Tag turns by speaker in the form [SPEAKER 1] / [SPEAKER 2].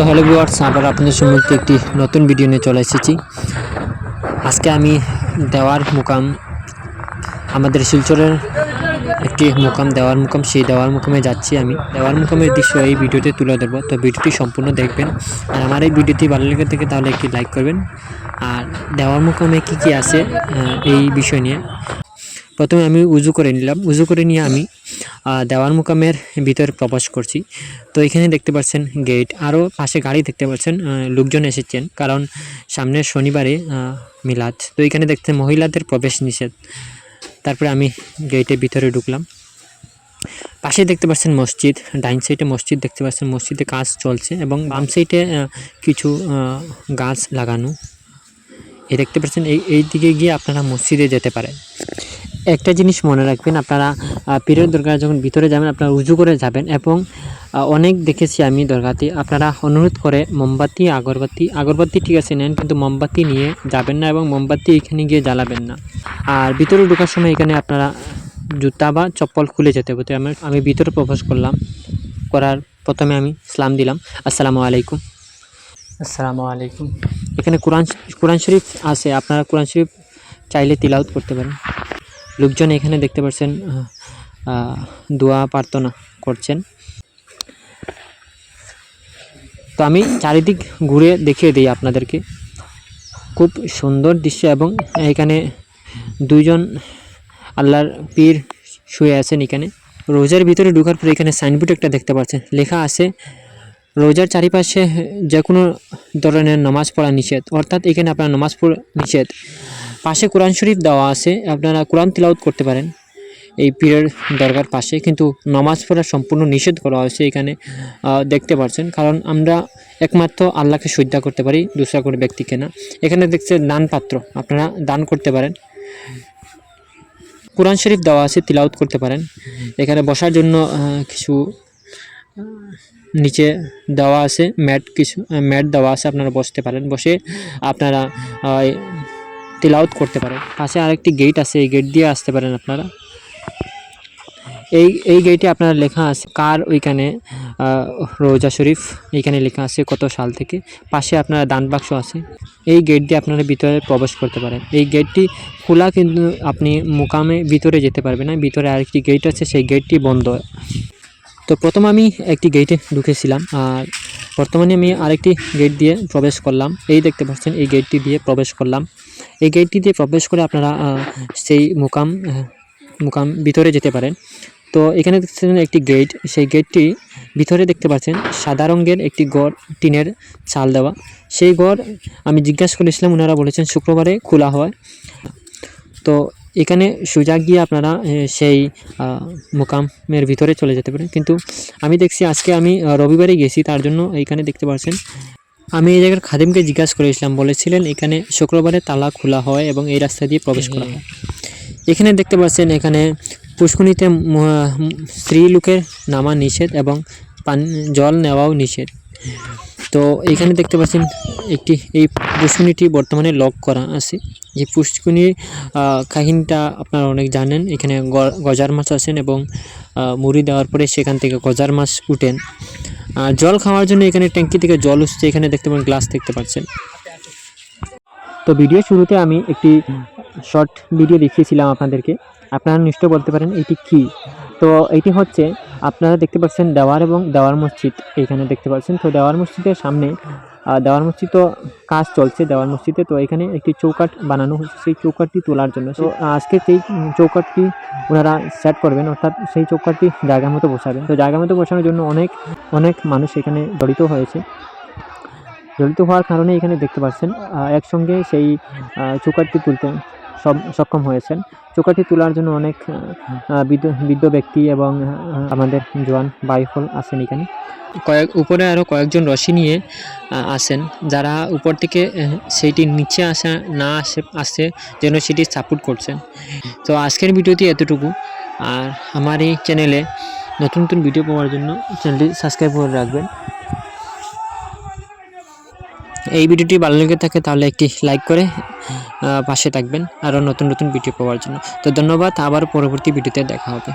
[SPEAKER 1] তো hello viewers, আবার আপনাদের সম্মুখে একটি নতুন ভিডিও নিয়ে চলে এসেছি। আজকে আমি দেওয়ার মুকাম, আমাদের শিলচরের একটি মুকাম, দেওয়ার মুকাম, সেই দেওয়ার মুকামে যাচ্ছি আমি। দেওয়ার মুকামের দৃশ্য এই ভিডিওতে তুলে ধরবো। তো ভিডিওটি সম্পূর্ণ দেখবেন। আর আমার এই ভিডিওটি ভালো লেগে থাকে তাহলে একটি লাইক করবেন। আর দেওয়ার মুকামে কী কী আছে এই বিষয় নিয়ে। প্রথমে আমি উজু করে নিলাম। উজু করে নিয়ে আমি দেওয়ার মুকামের ভিতরে প্রবেশ করছি। তো এখানে দেখতে পাচ্ছেন গেট আরও পাশে গাড়ি দেখতে পাচ্ছেন লোকজন এসেছেন, কারণ সামনের শনিবারে মিলাদ। তো এখানে দেখতে মহিলাদের প্রবেশ নিষেধ। তারপরে আমি গেটের ভিতরে ঢুকলাম। পাশে দেখতে পাচ্ছেন মসজিদ, ডাইন সাইডে মসজিদ দেখতে পাচ্ছেন। মসজিদে কাজ চলছে এবং বাম সাইডে কিছু গাছ লাগানো। এই দেখতে পাচ্ছেন, এই এই দিকে গিয়ে আপনারা মসজিদে যেতে পারেন। একটা জিনিস মনে রাখবেন আপনারা পীরের দরগা যখন ভিতরে যাবেন আপনারা উজু করে যাবেন এবং অনেক দেখেছি আমি দরগাতে আপনারা অনুরোধ করে মোমবাতি আগরবাতি আগরবাতি ঠিক আছে নেন কিন্তু মোমবাতি নিয়ে যাবেন না এবং মোমবাতি এখানে গিয়ে জ্বালাবেন না। আর ভিতরে ঢোকার সময় এখানে আপনারা জুতা বা চপ্পল খুলে যেতে হবে। তো আমি আমি ভিতরে প্রবেশ করলাম করার প্রথমে আমি সালাম দিলাম। আসসালামু আলাইকুম। আসসালামু আলাইকুম। এখানে কোরআন কোরআন শরীফ আছে আপনারা কোরআন শরীফ চাইলে তিলাওত করতে পারেন। লোকজন এখানে দেখতে পাচ্ছেন দোয়া প্রার্থনা করছেন। তো আমি চারিদিক ঘুরে দেখিয়ে দিই আপনাদেরকে। খুব সুন্দর দৃশ্য এবং এখানে দুইজন আল্লাহর পীর শুয়ে আছেন এখানে। রোজার ভিতরে ঢুকার পরে এখানে সাইনবোর্ড একটা দেখতে পাচ্ছেন। লেখা আছে, রোজার চারিপাশে যে কোনো ধরনের নামাজ পড়া নিষেধ। অর্থাৎ এখানে আপনার নামাজ পড়া নিষেধ। পাশে কোরআন শরীফ দেওয়া আছে, আপনারা কোরআন তিলাউত করতে পারেন। এই পীরের দরগার পাশে, কিন্তু নামাজ পড়া সম্পূর্ণ নিষেধ করা হয়েছে এখানে দেখতে পাচ্ছেন কারণ আমরা একমাত্র আল্লাহকে শ্রদ্ধা করতে পারি, দুসরা কোনো ব্যক্তিকে না এখানে দেখছে দান পাত্র, আপনারা দান করতে পারেন। কোরআন শরীফ দেওয়া আছে তিলাউত করতে পারেন। এখানে বসার জন্য কিছু নিচে দেওয়া আছে, ম্যাট কিছু ম্যাট দেওয়া আছে, আপনারা বসতে পারেন। বসে আপনারা আহ, তিলাওত করতে পারেন পাশে আরেকটি গেট আছে এই গেট দিয়ে আসতে পারেন আপনারা। এই এই গেটে আপনার লেখা আছে কার ওইখানে রোজা শরীফ এইখানে লেখা আছে কত সাল থেকে। পাশে আপনার দান বাক্স আছে। এই গেট দিয়ে আপনারা ভিতরে প্রবেশ করতে পারেন। এই গেটটি খোলা কিন্তু আপনি মুকামে ভিতরে যেতে পারবেন না ভিতরে আরেকটি গেট আছে সেই গেটটি বন্ধ। তো প্রথম আমি একটি গেটে ঢুকেছিলাম আর বর্তমানে আমি আরেকটি গেট দিয়ে প্রবেশ করলাম। এই দেখতে পাচ্ছেন, এই গেটটি দিয়ে প্রবেশ করলাম। এই গেটটি দিয়ে প্রবেশ করে আপনারা সেই মুকাম মুকাম ভিতরে যেতে পারেন। তো এখানে দেখছেন একটি গেট সেই গেটটি ভিতরে দেখতে পাচ্ছেন সাদা রঙের একটি গড়, টিনের চাল দেওয়া। সেই গড় আমি জিজ্ঞাসা করেছিলাম ওনারা বলেছেন শুক্রবারে খোলা হয়। তো এখানে সোজা গিয়ে আপনারা সেই মোকামের ভিতরে চলে যেতে পারেন। কিন্তু আমি দেখছি আজকে আমি রবিবারে গেছি, তার জন্য এইখানে দেখতে পাচ্ছেন আমি এই জায়গার খাদিমকে জিজ্ঞাসা করেছিলাম, বলেছিলেন এখানে শুক্রবারে তালা খোলা হয় এবং এই রাস্তা দিয়ে প্রবেশ করা হয়। এখানে দেখতে পাচ্ছেন এখানে পুষ্কনিতে স্ত্রী লোকের নামা নিষেধ এবং পান, জল নেওয়াও নিষেধ। তো এখানে দেখতে পাচ্ছেন একটি এই পুষ্কনিটি বর্তমানে লক করা আছে। যে পুষ্কনির কাহিনীটা আপনারা অনেক জানেন। এখানে গজার মাছ আছেন এবং মুড়ি দেওয়ার পরে সেখান থেকে গজার মাছ উঠেন। আর জল খাওয়ার জন্য এখানে ট্যাঙ্কি থেকে জল উঠছে। এখানে দেখতে পারেন গ্লাস দেখতে পাচ্ছেন। তো ভিডিও শুরুতে আমি একটি শর্ট ভিডিও দেখিয়েছিলাম আপনাদেরকে। আপনারা নিশ্চয় বলতে পারেন এটি কি? তো এটি হচ্ছে আপনারা দেখতে পাচ্ছেন দেওয়ার এবং দেওয়ার মসজিদ এখানে দেখতে পাচ্ছেন। তো দেওয়ার মসজিদের সামনে দেওয়ার মসজিদ তো কাজ চলছে দেওয়ার মসজিদে। তো এখানে একটি চৌকাট বানানো হচ্ছে, সেই চৌকাটটি তোলার জন্য। তো আজকে সেই চৌকাটটি ওনারা সেট করবেন, অর্থাৎ সেই চৌকাটটি জায়গা মতো বসাবেন। তো জায়গা মতো বসানোর জন্য অনেক অনেক মানুষ এখানে জড়িত হয়েছে। জড়িত হওয়ার কারণে এখানে দেখতে পাচ্ছেন একসঙ্গে সেই চৌকাটটি তুলতে সক্ষম হয়েছেন। চৌকাটি তোলার জন্য অনেক বৃদ্ধ ব্যক্তি এবং আমাদের জোয়ান বাইফল আছেন এখানে। কয়েক, উপরে আরও কয়েকজন রশি নিয়ে আসেন যারা উপর থেকে সেইটি নিচে আসা, না আসে আসে যেন সেটি সাপোর্ট করছেন। তো আজকের ভিডিওটি এতটুকু। আর আমার এই চ্যানেলে নতুন নতুন ভিডিও পাওয়ার জন্য চ্যানেলটি সাবস্ক্রাইব করে রাখবেন। এই ভিডিওটি ভালো লেগে থাকে তাহলে একটি লাইক করে পাশে থাকবেন আরও নতুন নতুন ভিডিও পাওয়ার জন্য। তো ধন্যবাদ, আবার পরবর্তী ভিডিওতে দেখা হবে।